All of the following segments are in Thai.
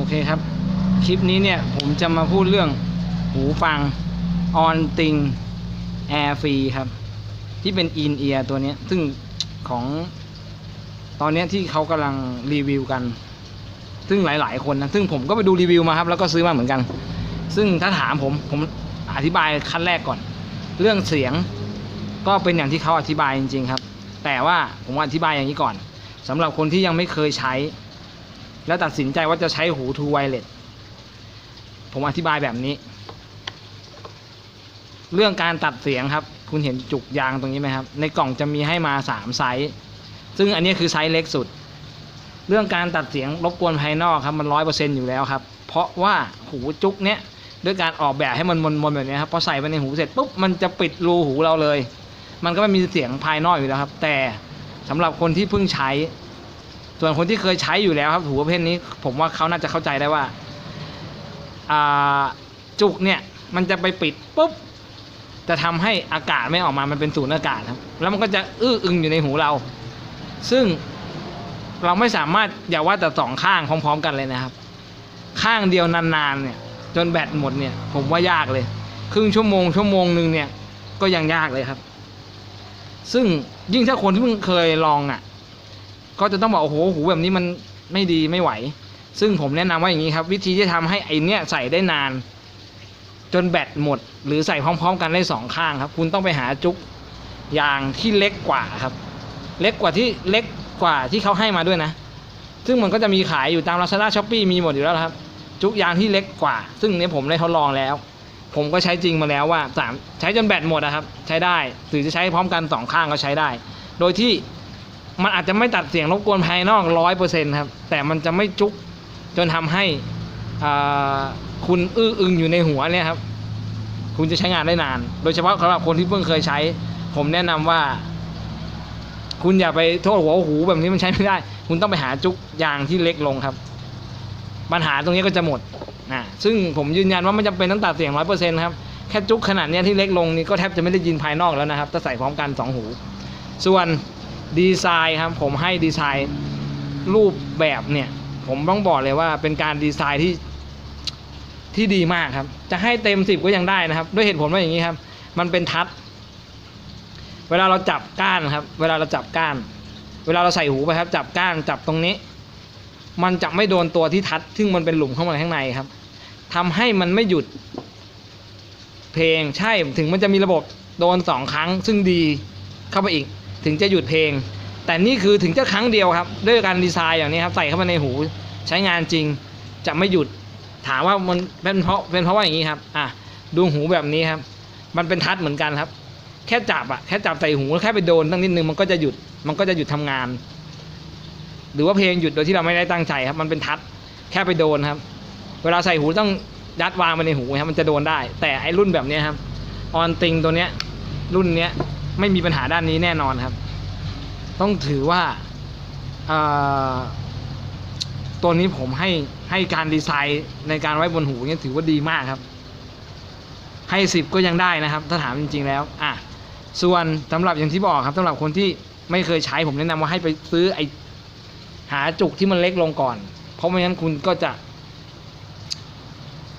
โอเคครับ คลิปนี้เนี่ยผมจะมาพูดเรื่องหูฟัง On Thing Air Free ครับ ที่เป็น In Ear ตัวนี้ซึ่งของตอนนี้ที่เขากำลังรีวิวกัน ซึ่งหลาย ๆ คนนะ ซึ่งผมก็ไปดูรีวิวมาครับ แล้วก็ซื้อมาเหมือนกัน ซึ่งถ้าถามผมผมอธิบายขั้นแรกก่อน เรื่องเสียงก็เป็นอย่างที่เขาอธิบายจริง ๆ ครับ แต่ว่าผมอธิบายอย่างนี้ก่อนสำหรับคนที่ยังไม่เคยใช้ แล้วตัดสินใจว่าจะใช้หูทูไวเลสผมอธิบายแบบนี้ เรื่องการตัดเสียงครับ คุณเห็นจุกยางตรงนี้ไหมครับ ในกล่องจะมีให้มาสามไซส์ซึ่งอันนี้คือไซส์เล็กสุด เรื่องการตัดเสียงรบกวนภายนอกครับมันร้อยเปอร์เซ็นอยู่แล้วครับ เพราะว่าหูจุกเนี้ยด้วยการออกแบบให้มันมนๆแบบนี้ครับพอใส่ไปในหูเสร็จปุ๊บมันจะปิดรูหูเราเลย มันก็ไม่มีเสียงภายนอกอยู่แล้วครับ แต่สำหรับคนที่เพิ่งใช้ ส่วนคนที่เคยใช้อยู่แล้วครับหูประเภทนี้ ผมว่าเขาน่าจะเข้าใจได้ว่าจุกเนี่ยมันจะไปปิดปุ๊บจะทำให้อากาศไม่ออกมา มันเป็นศูนย์อากาศครับ แล้วมันก็จะอื้ออึงอยู่ในหูเรา ซึ่งเราไม่สามารถอย่าว่าแต่สองข้างพร้อมๆกันเลยนะครับ ข้างเดียวนานๆเนี่ย จนแบตหมดเนี่ย ผมว่ายากเลย ครึ่งชั่วโมงชั่วโมงหนึ่งเนี่ยก็ยังยากเลยครับ ซึ่งยิ่งถ้าคนที่เพิ่งเคยลองอะ ก็จะต้องบอกโอ้โหหูแบบนี้มันไม่ดีไม่ไหว ซึ่งผมแนะนำว่าอย่างนี้ครับ วิธีที่ทำให้ไอเนี้ยใส่ได้นาน จนแบตหมด หรือใส่พร้อม ๆ กันได้สองข้างครับ คุณต้องไปหาจุกยางที่เล็กกว่าครับ เล็กกว่าที่เล็กกว่าที่เขาให้มาด้วยนะ ซึ่งมันก็จะมีขายอยู่ตาม Lazada s h o p e e มีหมดอยู่แล้วครับ จุกยางที่เล็กกว่า ซึ่งเนี้ยผมได้ทดลองแล้ว ผมก็ใช้จริงมาแล้วว่าสามใช้จนแบตหมดนะครับ ใช้ได้หรือจะใช้พร้อมกันสองข้างก็ใช้ได้ โดยที่ มันอาจจะไม่ตัดเสียงรบกวนภายนอกร้อยเปอร์เซ็นต์ครับ แต่มันจะไม่จุกจนทำให้คุณอื้ออึงอยู่ในหัวเนี่ยครับ คุณจะใช้งานได้นาน โดยเฉพาะสำหรับคนที่เพิ่งเคยใช้ ผมแนะนำว่า คุณอย่าไปโทษหัวหูแบบนี้มันใช้ไม่ได้ คุณต้องไปหาจุกยางที่เล็กลงครับ ปัญหาตรงนี้ก็จะหมดนะซึ่งผมยืนยันว่าไม่จำเป็นต้องตัดเสียงร้อยเปอร์เซ็นต์ครับแค่จุกขนาดนี้ที่เล็กลงนี่ก็แทบจะไม่ได้ยินภายนอกแล้วนะครับถ้าใส่พร้อมกันสองหู ส่วน ดีไซน์ครับผมให้ดีไซน์รูปแบบเนี่ย ผมต้องบอกเลยว่าเป็นการดีไซน์ที่ที่ดีมากครับ จะให้เต็มสิบก็ยังได้นะครับ ด้วยเหตุผลว่าอย่างนี้ครับ มันเป็นทัชเวลาเราจับก้านครับ เวลาเราจับก้าน เวลาเราใส่หูไปครับ จับก้านจับตรงนี้ มันจะไม่โดนตัวที่ทัด ซึ่งมันเป็นหลุมเข้ามาข้างในครับทำให้มันไม่หยุด เพลงใช่ถึงมันจะมีระบบโดนสองครั้ง ซึ่งดีเข้าไปอีก ถึงจะหยุดเพลง แต่นี่คือถึงจะครั้งเดียวครับ ด้วยการดีไซน์อย่างนี้ครับใส่เข้ามาในหูใช้งานจริงจะไม่หยุดถามว่ามันเป็นเพราะเป็นเพราะว่าอย่างนี้ครับอะดูหูแบบนี้ครับ มันเป็นทัดเหมือนกันครับ แค่จับอะแค่จับใส่หูแล้วแค่ไปโดนตั้งนิดนึงมันก็จะหยุดมันก็จะหยุดทำงาน หรือว่าเพลงหยุดโดยที่เราไม่ได้ตั้งใจครับ มันเป็นทัดแค่ไปโดนครับ เวลาใส่หูต้องยัดวางไปในหูครับมันจะโดนได้ แต่ไอ้รุ่นแบบนี้ครับออนติงตัวเนี้ยรุ่นเนี้ย ไม่มีปัญหาด้านนี้แน่นอนครับ ต้องถือว่าตัวนี้ผมให้ให้การดีไซน์ในการไว้บนหูเนี่ยถือว่าดีมากครับ ให้สิบก็ยังได้นะครับ ถ้าถามจริง ๆ แล้ว อะส่วนสำหรับอย่างที่บอกครับสำหรับคนที่ไม่เคยใช้ผมแนะนำว่าให้ไปซื้อไอหาจุกที่มันเล็กลงก่อน เพราะไม่งั้นคุณก็จะ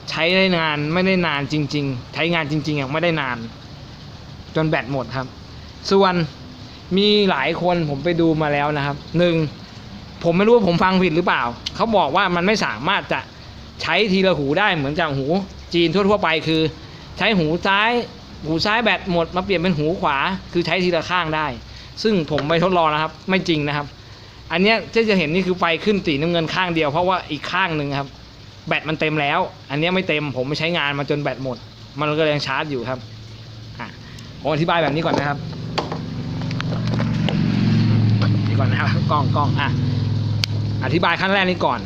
ใช้ได้นานไม่ได้นานจริง ๆ ใช้งานจริงๆอะไม่ได้นาน จนแบตหมดครับ ส่วนมีหลายคนผมไปดูมาแล้วนะครับหนึ่งผมไม่รู้ว่าผมฟังผิดหรือเปล่า เขาบอกว่ามันไม่สามารถจะใช้ทีละหูได้เหมือนกับหู จีนทั่วๆไปคือ ใช้หูซ้าย หูซ้ายแบตหมดมาเปลี่ยนเป็นหูขวา คือใช้ทีละข้างได้ ซึ่งผมไปทดลองนะครับ ไม่จริงนะครับ อันเนี้ยที่จะเห็นนี่คือไฟขึ้นสีน้ำเงินข้างเดียวเพราะว่าอีกข้างหนึ่งครับ แบตมันเต็มแล้ว อันนี้ไม่เต็มผมไม่ใช้งานมาจนแบตหมด มันก็ยยังชาร์จอยู่ครับอะผมอธิบายแบบนี้ก่อนนะครับนี่ ก่อนนะครับกล้องกล้องอะอธิบายขั้นแรกนี้ก่อน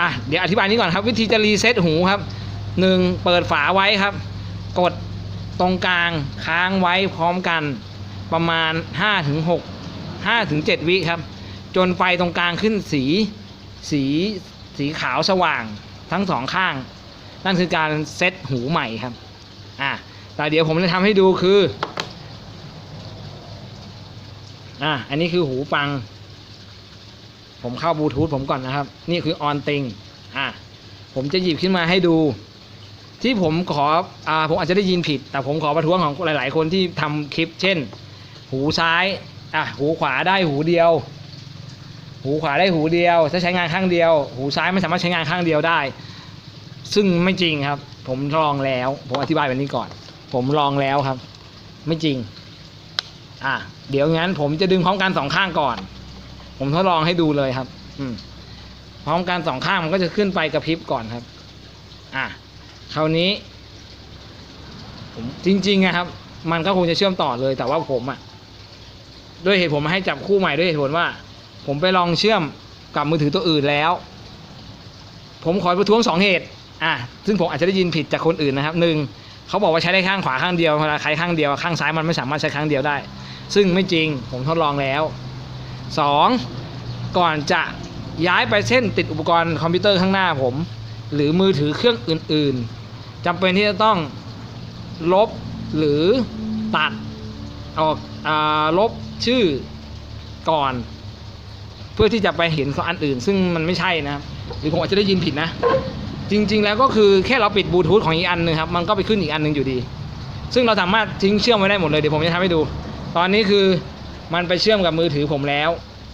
อะเดี๋ยวอธิบายนี้ก่อนครับ วิธีจะรีเซ็ตหูครับหนึ่งเปิดฝาไว้ครับ กดตรงกลางค้างไว้พร้อมกันประมาณ5-6 5-7วิครับ จนไฟตรงกลางขึ้นสีสีสีขาวสว่างทั้งสองข้าง นั่นคือการเซตหูใหม่ครับอะแต่เดี๋ยวผมจะทำให้ดูคืออะอันนี้คือหูฟัง ผมเข้าบลูทูธผมก่อนนะครับ นี่คือออนติงอะผมจะหยิบขึ้นมาให้ดู ที่ผมขออ่าผมอาจจะได้ยินผิด แต่ผมขอประท้วงของหลาย ๆ คนที่ทำคลิป เช่น หูซ้ายอะหูขวาได้หูเดียว หูขวาได้หูเดียว ถ้าใช้งานข้างเดียว หูซ้ายไม่สามารถใช้งานข้างเดียวได้ ซึ่งไม่จริงครับ ผมลองแล้ว ผมอธิบายแบบนี้ก่อน ผมลองแล้วครับ ไม่จริงอะเดี๋ยวงั้นผมจะดึงพร้อมกันสองข้างก่อน ผมทดลองให้ดูเลยครับ อืมพร้อมกันสองข้างมันก็จะขึ้นไปกระพริบก่อนครับ อะคราวนี้ ผมจริงๆนะครับ มันก็คงจะเชื่อมต่อเลย แต่ว่าผมอะด้วยเหตุผลมาให้จับคู่ใหม่ด้วยเหตุผลว่า ผมไปลองเชื่อมกับมือถือตัวอื่นแล้ว ผมขอประท้วงสองเหตุ อะซึ่งผมอาจจะได้ยินผิดจากคนอื่นนะครับหนึ่งเขาบอกว่าใช้ได้ข้างขวาข้างเดียวเวลาใช้ข้างเดียวข้างซ้ายมันไม่สามารถใช้ข้างเดียวได้ ซึ่งไม่จริงผมทดลองแล้ว สองก่อนจะย้ายไปเส้นติดอุปกรณ์คอมพิวเตอร์ข้างหน้าผม หรือมือถือเครื่องอื่นๆจำเป็นที่จะต้องลบหรือตัดออกอลบชื่อก่อน เพื่อที่จะไปเห็นของอันอื่น ซึ่งมันไม่ใช่นะครับหรือผมอาจจะได้ยินผิดนะ จริง ๆ แล้วก็คือแค่เราปิดบลูทูธของอีกอันหนึงครับมันก็ไปขึ้นอีกอันหนึงอยู่ดี ซึ่งเราสามารถทิ้งเชื่อมไว้ได้หมดเลยเดี๋ยวผมจะทำให้ดู ตอนนี้คือ มันไปเชื่อมกับมือถือผมแล้ว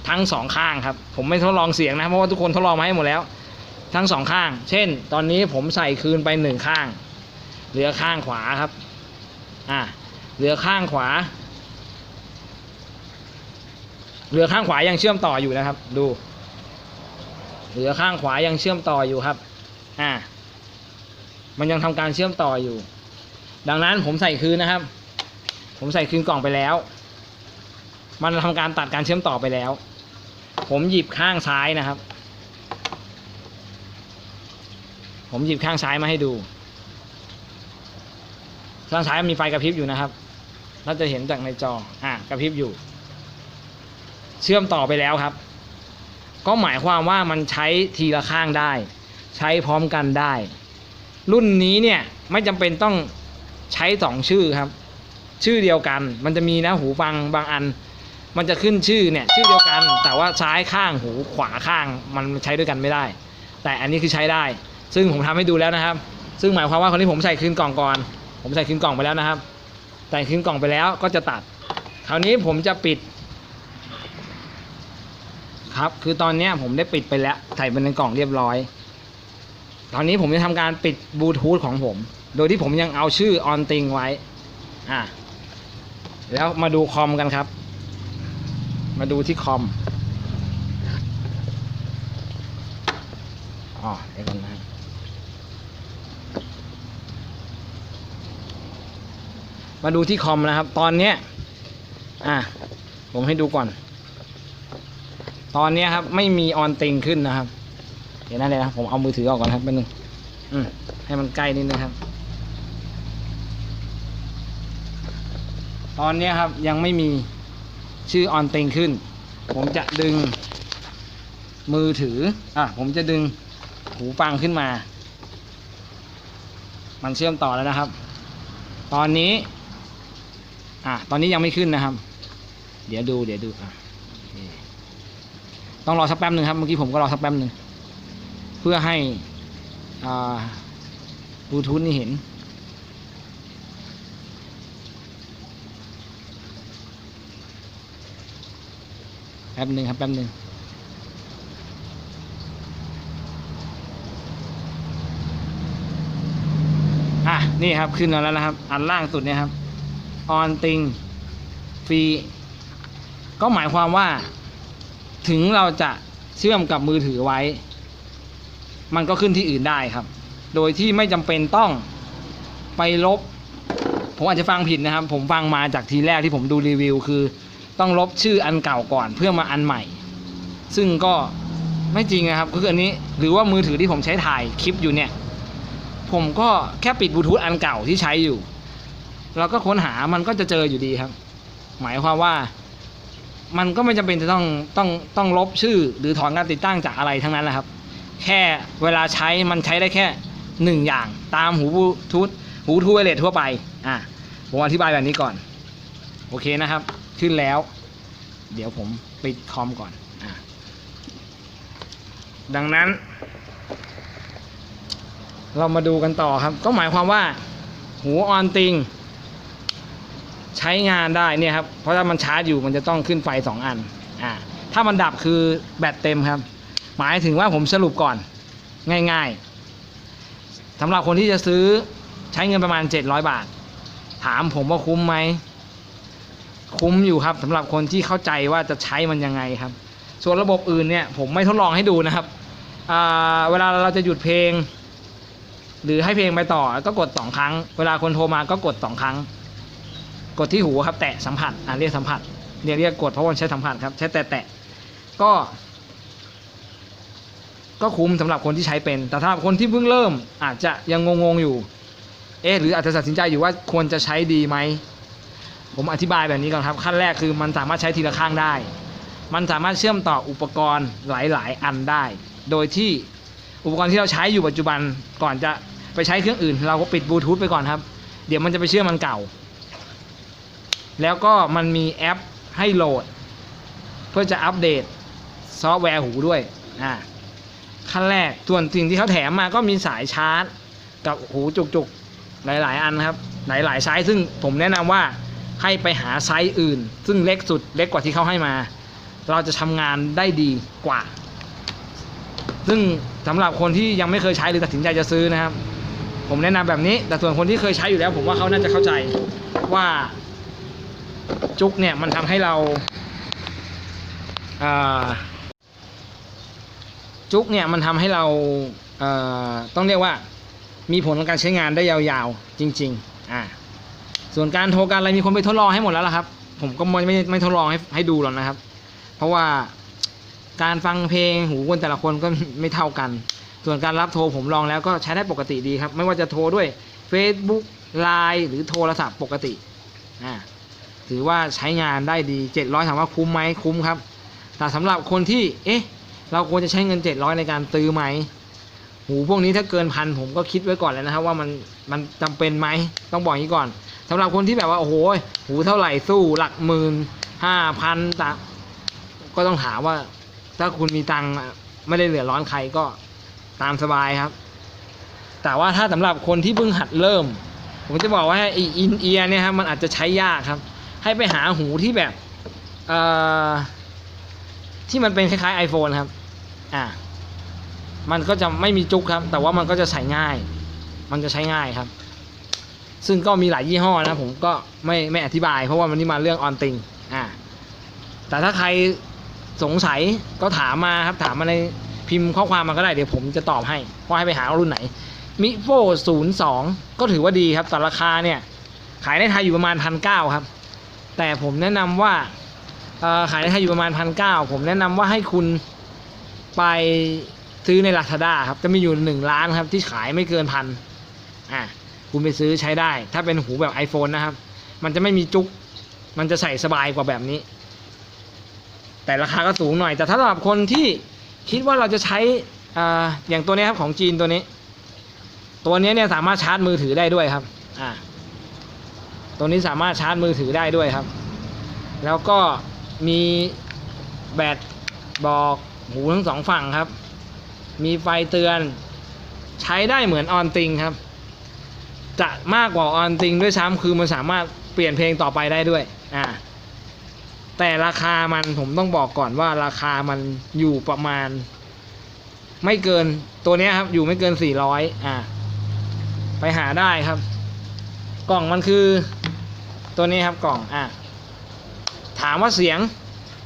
ทั้งสองข้างครับ ผมไม่ทดลองเสียงนะ เพราะว่าทุกคนทดลองมาให้หมดแล้ว ทั้งสองข้าง เช่น ตอนนี้ผมใส่คืนไปหนึ่งข้าง เหลือข้างขวาครับ อ่าเหลือข้างขวา เหลือข้างขวายังเชื่อมต่ออยู่นะครับ ดู เหลือข้างขวายังเชื่อมต่ออยู่ครับ อ่า มันยังทำการเชื่อมต่ออยู่ ดังนั้นผมใส่คืนนะครับ ผมใส่คืนกล่องไปแล้ว มันทำการตัดการเชื่อมต่อไปแล้ว ผมหยิบข้างซ้ายนะครับ ผมหยิบข้างซ้ายมาให้ดู ข้างซ้ายมีไฟกระพริบอยู่นะครับถ้าจะเห็นจากในจอ อะกระพริบอยู่ เชื่อมต่อไปแล้วครับ ก็หมายความว่ามันใช้ทีละข้างได้ ใช้พร้อมกันได้ รุ่นนี้เนี่ยไม่จำเป็นต้องใช้สองชื่อครับ ชื่อเดียวกัน มันจะมีนะหูฟังบางอัน มันจะขึ้นชื่อเนี่ยชื่อเดียวกัน แต่ว่าซ้ายข้างหูขวาข้างมันใช้ด้วยกันไม่ได้ แต่อันนี้คือใช้ได้ ซึ่งผมทำให้ดูแล้วนะครับ ซึ่งหมายความว่าคนที่ผมใส่คืนกล่องก่อน ผมใส่คืนกล่องไปแล้วนะครับ ใส่คืนกล่องไปแล้วก็จะตัด คราวนี้ผมจะปิด ครับ คือตอนนี้ผมได้ปิดไปแล้ว ใส่ไปในกล่องเรียบร้อย ตอนนี้ผมจะทำการปิดบลูทูธของผม โดยที่ผมยังเอาชื่อออนติงไว้ อะแล้วมาดูคอมกันครับ มาดูที่คอมอ๋อเดี๋ยวก่อนนะมาดูที่คอมนะครับ ตอนเนี้ยอะผมให้ดูก่อน ตอนเนี้ยครับไม่มีออนติงขึ้นนะครับ เดี๋ยวนั่นเลยนะผมเอามือถือออกก่อนครับแป๊บนึงอืมให้มันใกล้นิดนึงครับ ตอนเนี้ยครับยังไม่มี ชื่อออนเติงขึ้น ผมจะดึงมือถือ อะ ผมจะดึงหูฟังขึ้นมา มันเชื่อมต่อแล้วนะครับ ตอนนี้ อะ ตอนนี้ยังไม่ขึ้นนะครับ เดี๋ยวดู เดี๋ยวดู อะ ต้องรอสักแป๊บหนึ่งครับ เมื่อกี้ผมก็รอสักแป๊บหนึ่ง เพื่อให้ อ่าบลูทูธนี่เห็น แป๊บหนึ่งครับแป๊บหนึ่งอะนี่ครับขึ้นมาแล้วนะครับ อันล่างสุดเนี่ยครับออนติงฟรีก็หมายความว่า ถึงเราจะเชื่อมกับมือถือไว้ มันก็ขึ้นที่อื่นได้ครับ โดยที่ไม่จำเป็นต้องไปลบ ผมอาจจะฟังผิดนะครับ ผมฟังมาจากทีแรกที่ผมดูรีวิวคือ ต้องลบชื่ออันเก่าก่อนเพื่อมาอันใหม่ ซึ่งก็ไม่จริงนะครับคืออันนี้หรือว่ามือถือที่ผมใช้ถ่ายคลิปอยู่เนี่ย ผมก็แค่ปิดบลูทูธอันเก่าที่ใช้อยู่แล้วก็ค้นหามันก็จะเจออยู่ดีครับ หมายความว่า มันก็ไม่จำเป็นจะต้องต้องต้องลบชื่อ หรือถอนการติดตั้งจากอะไรทั้งนั้นแหละครับ แค่เวลาใช้มันใช้ได้แค่หนึ่งอย่าง ตามหูบลูทูธหูทูไวเลสทั่วไป อะผมอธิบายแบบนี้ก่อน โอเคนะครับ ขึ้นแล้ว เดี๋ยวผมปิดคอมก่อนอดังนั้น เรามาดูกันต่อครับ ก็หมายความว่า หูออนติง ใช้งานได้เนี่ยครับ เพราะถ้ามันชาร์จอยู่มันจะต้องขึ้นไฟสองอันอ่าถ้ามันดับคือแบตเต็มครับ หมายถึงว่าผมสรุปก่อน ง่ายๆสำหรับคนที่จะซื้อใช้เงินประมาณ 700 บาท ถามผมว่าคุ้มไหม คุ้มอยู่ครับสำหรับคนที่เข้าใจว่าจะใช้มันยังไงครับ ส่วนระบบอื่นเนี่ยผมไม่ทดลองให้ดูนะครับเวลาเราจะหยุดเพลง หรือให้เพลงไปต่อก็กดสองครั้ง เวลาคนโทรมาก็กดสองครั้ง กดที่หูครับ แตะสัมผัสอ่าเรียกสัมผัสเรียกเรียกกดเพราะว่าใช้สัมผัสครับ ใช้แตะแตะก็ ก็คุ้มสำหรับคนที่ใช้เป็น แต่ถ้าคนที่เพิ่งเริ่มอาจจะยังงงๆอยู่ เอ๊หรืออาจจะตัดสินใจอยู่ว่าควรจะใช้ดีไหม ผมอธิบายแบบนี้ก่อนครับ ขั้นแรกคือมันสามารถใช้ทีละข้างได้ มันสามารถเชื่อมต่ออุปกรณ์หลาย ๆ อันได้ โดยที่อุปกรณ์ที่เราใช้อยู่ปัจจุบันก่อนจะไปใช้เครื่องอื่น เราก็ปิดบลูทูธไปก่อนครับ เดี๋ยวมันจะไปเชื่อมมันเก่า แล้วก็มันมีแอปให้โหลด เพื่อจะอัปเดตซอฟต์แวร์หูด้วยอ่าขั้นแรกส่วนสิ่งที่เขาแถมมาก็มีสายชาร์จ กับหูจุกๆหลาย ๆ อันครับ หลายๆไซส์ซึ่งผมแนะนำว่า ให้ไปหาไซส์อื่น ซึ่งเล็กสุดเล็กกว่าที่เขาให้มา เราจะทำงานได้ดีกว่า ซึ่งสำหรับคนที่ยังไม่เคยใช้หรือตัดสินใจจะซื้อนะครับ ผมแนะนำแบบนี้ แต่ส่วนคนที่เคยใช้อยู่แล้ว ผมว่าเขาน่าจะเข้าใจว่าจุกเนี่ยมันทำให้เราาจุกเนี่ยมันทำให้เราเอ่อต้องเรียกว่ามีผลในการใช้งานได้ยาวๆ จริง ๆ อ่า ส่วนการโทรการอะไรมีคนไปทดลองให้หมดแล้วล่ะครับ ผมก็ไม่ไม่ไม่ทดลองให้ให้ดูหรอกนะครับ เพราะว่าการฟังเพลงหูคนแต่ละคนก็ไม่เท่ากัน ส่วนการรับโทรผมลองแล้วก็ใช้ได้ปกติดีครับ ไม่ว่าจะโทรด้วย Facebook Line หรือโทรศัพท์ปกติอ่าถือว่าใช้งานได้ดี 700 ถามว่าคุ้มไหมคุ้มครับ แต่สำหรับคนที่ เอ๊ะ เราควรจะใช้เงิน 700 ในการซื้อไหม หูพวกนี้ถ้าเกินพันผมก็คิดไว้ก่อนแล้วนะครับ ว่ามันมันจำเป็นไหม ต้องบอกอย่างนี้ก่อน สำหรับคนที่แบบว่าโอ้โหหูเท่าไหร่สู้หลักหมื่นห้าพันตะก็ต้องถามว่า ถ้าคุณมีตังค์ไม่ได้เหลือร้อนใครก็ตามสบายครับ แต่ว่าถ้าสำหรับคนที่เพิ่งหัดเริ่ม ผมจะบอกว่าออินเอียเนี่ยครับมันอาจจะใช้ยากครับ ให้ไปหาหูที่แบบเอ่อที่มันเป็นคล้ายๆ iPhone ครับ อ่า มันก็จะไม่มีจุกครับ แต่ว่ามันก็จะใช้ง่าย มันจะใช้ง่ายครับ ซึ่งก็มีหลายยี่ห้อนะ ผมก็ไม่ไม่อธิบาย เพราะว่ามันนี่มาเรื่องออนติงอ่าแต่ถ้าใครสงสัยก็ถามมาครับถามมาในพิมพ์ข้อความมาก็ได้เดี๋ยวผมจะตอบให้ว่าให้ไปหารุ่นไหนมิโฟศูนย์สองก็ถือว่าดีครับแต่ราคาเนี่ย ขายในไทยอยู่ประมาณพันเก้าครับ แต่ผมแนะนำว่าขายในไทยอยู่ประมาณพันเก้าผมแนะนำว่าให้คุณไปซื้อใน Lazada ครับ จะมีอยู่หนึ่งร้านครับ ที่ขายไม่เกินพันอะ คุณไปซื้อใช้ได้ ถ้าเป็นหูแบบ iPhone นะครับ มันจะไม่มีจุก มันจะใส่สบายกว่าแบบนี้ แต่ราคาก็สูงหน่อย แต่ถ้าสำหรับคนที่คิดว่าเราจะใช้ออย่างตัวนี้ครับของจีนตัวนี้ ตัวนี้เนี่ยสามารถชาร์จมือถือได้ด้วยครับอ่าตัวนี้สามารถชาร์จมือถือได้ด้วยครับ แล้วก็มีแบตบอกหูทั้งสองฝั่งครับ มีไฟเตือน ใช้ได้เหมือนออนติงครับ จะมากกว่าออนติงด้วยซ้ำคือมันสามารถเปลี่ยนเพลงต่อไปได้ด้วยอ่าแต่ราคามันผมต้องบอกก่อนว่าราคามันอยู่ประมาณ ไม่เกินตัวนี้ครับ อยู่ไม่เกิน400อ่าไปหาได้ครับ กล่องมันคือ ตัวนี้ครับกล่องอ่าถามว่าเสียง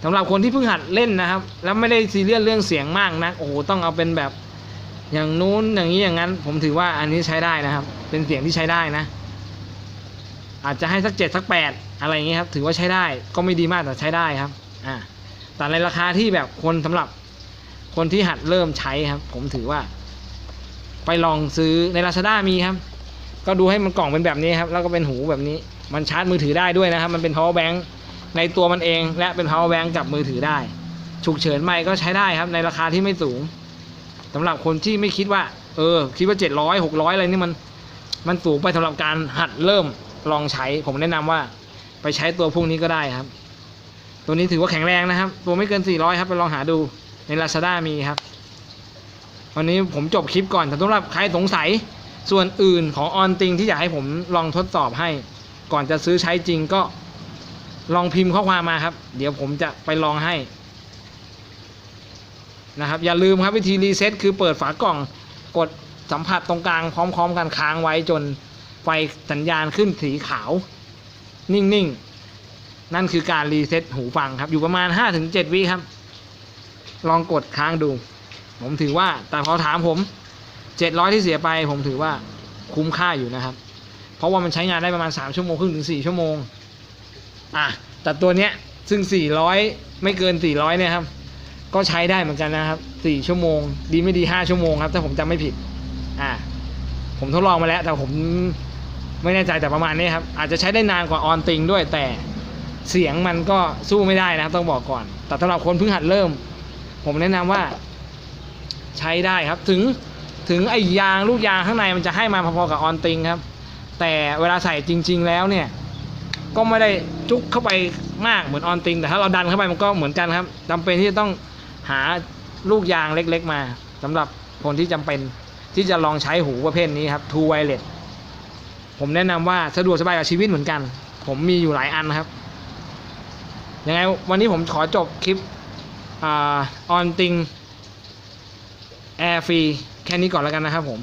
สำหรับคนที่เพิ่งหัดเล่นนะครับ แล้วไม่ได้ซีเรียสเรื่องเสียงมากนะโอ้โหต้องเอาเป็นแบบอย่างนู้นอย่างนี้อย่างนั้น ผมถือว่าอันนี้ใช้ได้นะครับ เป็นเสียงที่ใช้ได้นะ อาจจะให้สักเจ็ดสักแปดอะไรอย่างเงี้ยครับ ถือว่าใช้ได้ก็ไม่ดีมากแต่ใช้ได้ครับ อ่าแต่ในราคาที่แบบคนสำหรับคนที่หัดเริ่มใช้ครับ ผมถือว่า ไปลองซื้อใน Lazada มีครับ ก็ดูให้มันกล่องเป็นแบบนี้ครับ แล้วก็เป็นหูแบบนี้ มันชาร์จมือถือได้ด้วยนะครับ มันเป็น power bank ในตัวมันเอง และเป็น power bank กับมือถือได้ ฉุกเฉินไม่ก็ใช้ได้ครับ ในราคาที่ไม่สูงสำหรับคนที่ไม่คิดว่า เออ คิดว่าเจ็ดร้อยหกร้อยอะไรนี่มัน มันสูงไปสำหรับการหัดเริ่มลองใช้ ผมแนะนำว่าไปใช้ตัวพวกนี้ก็ได้ครับ ตัวนี้ถือว่าแข็งแรงนะครับ ตัวไม่เกิน 400 ครับไปลองหาดูใน Lazada มีครับ วันนี้ผมจบคลิปก่อนแต่สำหรับใครสงสัยส่วนอื่นของออนติงที่อยากให้ผมลองทดสอบให้ ก่อนจะซื้อใช้จริงก็ลองพิมพ์ข้อความมาครับ เดี๋ยวผมจะไปลองให้นะครับอย่าลืมครับวิธีรีเซ็ตคือเปิดฝากล่องกด สัมผัสตรงกลางพร้อม ๆ กันค้างไว้จนไฟสัญญาณขึ้นสีขาว นิ่งๆ นั่นคือการรีเซ็ตหูฟังครับ อยู่ประมาณ 5-7 วิครับ ลองกดค้างดู ผมถือว่าแต่พอถามผม 700 ที่เสียไป ผมถือว่าคุ้มค่าอยู่นะครับ เพราะว่ามันใช้งานได้ประมาณ 3 ชั่วโมงครึ่งถึง 4 ชั่วโมง อะ แต่ตัวเนี้ยซึ่ง 400 ไม่เกิน 400 เนี่ยครับ ก็ใช้ได้เหมือนกันนะครับ 4 ชั่วโมง ดีไม่ดี 5 ชั่วโมงครับ ถ้าผมจำไม่ผิด อะผมทดลองมาแล้ว แต่ผมไม่แน่ใจแต่ประมาณนี้ครับ อาจจะใช้ได้นานกว่าออนติงด้วยแต่เสียงมันก็สู้ไม่ได้นะครับต้องบอกก่อน แต่สำหรับคนเพิ่งหัดเริ่ม ผมแนะนำว่า ใช้ได้ครับ ถึงถึงไอ้ยางลูกยางข้างในมันจะให้มาพอๆกับออนติงครับ แต่เวลาใส่จริง ๆ แล้วเนี่ย ก็ไม่ได้จุกเข้าไปมากเหมือนออนติง แต่ถ้าเราดันเข้าไปมันก็เหมือนกันครับจำเป็นที่จะต้องหาลูกยางเล็ก ๆ มาสำหรับคนที่จำเป็น ที่จะลองใช้หูประเภทนี้ครับ True Wireless ผมแนะนำว่าสะดวกสบายกับชีวิตเหมือนกัน ผมมีอยู่หลายอันครับยังไงวันนี้ผมขอจบคลิปออนติงแอร์ฟรีแค่นี้ก่อนแล้วกันนะครับผม